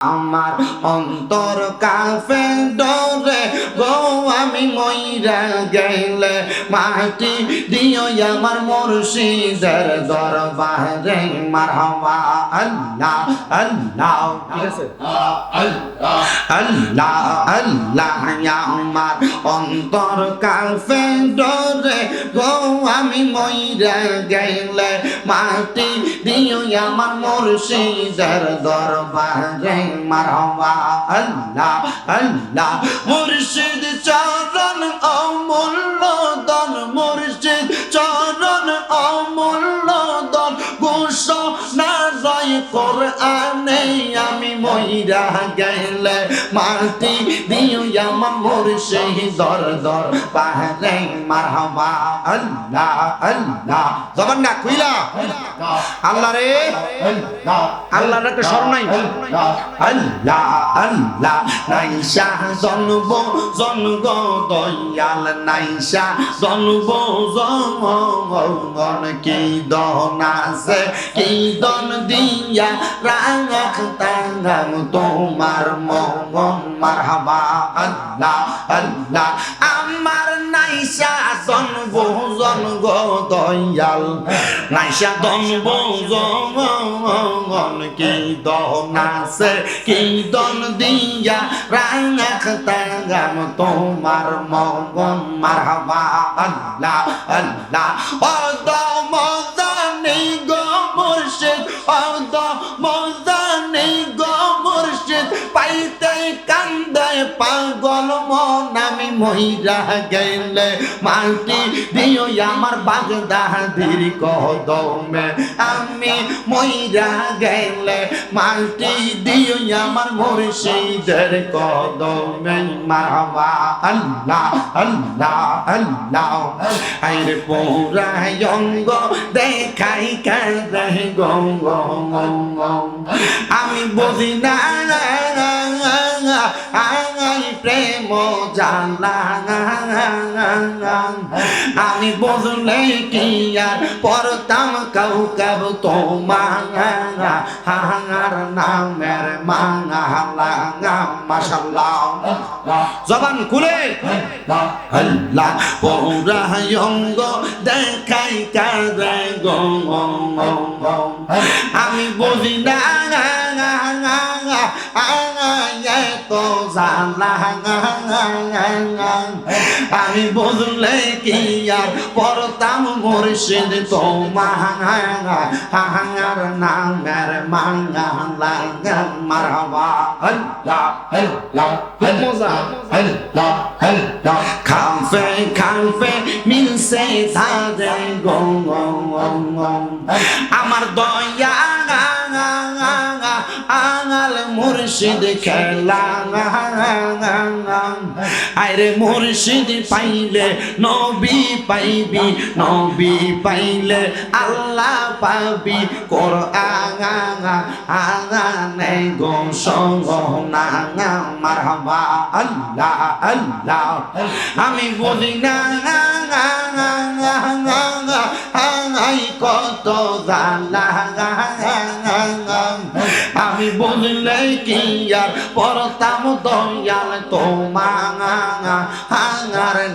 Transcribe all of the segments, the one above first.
আমার অন্তর কাফে ডরে, গো আমি মইরা গেলে মাটি দিও আমার মুর্শিদের দরবারে। মারহাবা, আল্লাহ আল্লাহ, ঠিক আছে? আল্লাহ আল্লাহ আমার অন্তর কাফে ডরে, গো আমি মইরা গেলে মাটি দিও আমার মুর্শিদের দরবারে। মারহাবা আল্লাহ আল্লাহ। মুর্শিদ চরণ অমূল্য দন মুর্শিদ চরণ অমূল্য কোরআনে আমি মইরা গেলে মাটি দিও আমার মুর্শিদ দর দর আল্লাহ আল্লাহ। জবান না, খুইলা? আল্লাহ রে। স্মরণ নাই। আল্লাহ আল্লাহ। জন্ম জন্ম দয়াল জন্ম জন্ম কি দন আছে? কি দন দিয়া রাখ তাঙ্গাম তোমার মন মারহাবা আল্লাহ আল্লাহ আমার নাইসা জন্ম জন্ম দয়াল নাইসা জন্ম জন্ম কি দন আছে কি দন দিয়া রাখ তাঙ্গাম তোমার মন মারহাবা আল্লাহ আল্লাহ ও মন আমি মহিরা গেলে মাটি দিও আমার বাগদাদির কদমে। আমি মহিরা গেলে মাটি দিও আমার মুর্শিদের কদমে। মারবা আল্লাহ আল্লাহ আল্লাহ। আইরে পোরা অঙ্গ দেখাই কারে গঙ্গ আমি বুঝি না প্রেম আমি বুঝলে কি আর পরতাম কাউ কাব তোমার হাঙার নামের মাঙা লাগা মাশাল্লাহ জবান খুলে আল্লাহ পৌরা অঙ্গ দেখাই কারে আমি বুঝি না তো জানা আমি বুঝলে কি আর পরতাম মুর্শিদ তোমার নামের মাঙ্গা মারবা খাফে খাফে মিলছে তারে গং আমার দয়া আঙাল মুর্শিদ খেলা আরে মুর্শিদ পাইলে নবী পাইবি, নবী পাইলে আল্লাহ পাবি। কর আঙা আঙানে গো সঙ্গ না মারহাবা, আল্লাহ আল্লাহ। আমি বলি না কত জানা কি আর পরতাম দয়াল তোমার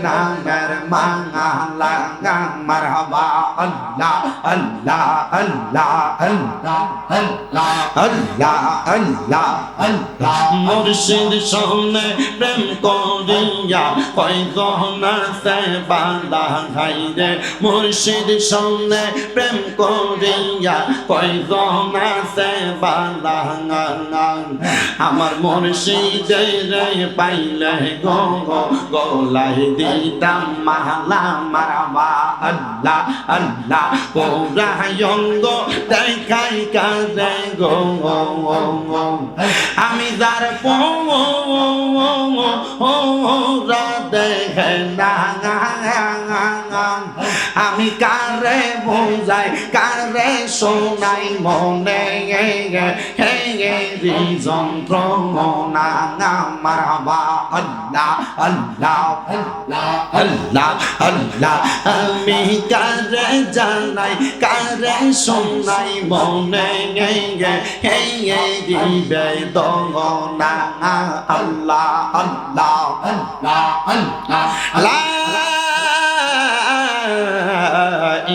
নামের মাঙা লাগা মারহাবা, আল্লাহ আল্লাহ আল্লাহ আল্লাহ আল্লাহ আল্লাহ আল্লাহ। আল্লাহ মুর্শিদ সামনে প্রেম করিয়া কই গহনা সে বান্দা খাইরে মুর্শিদ সামনে প্রেম করিয়া কই গহনা সে আমার মুর্শিদে রে পাইলে গোলাই দিতাম মালা, মারাবা, আল্লাহ আল্লাহ। পৌরা অঙ্গ দেখাই কাজে গো আমি যার পৌরা দেখে না। আমি কারে বোঝাই, কারে শোনাই, মনে যন্ত্রণা মারবা। আল্লাহ আল্লাহ আল্লাহ আল্লাহ আল্লাহ, আমি কারে জানাই, কারে শোনাই, মনে হে হে দিবে দগনা আল্লাহ আল্লাহ আল্লাহ আল্লাহ।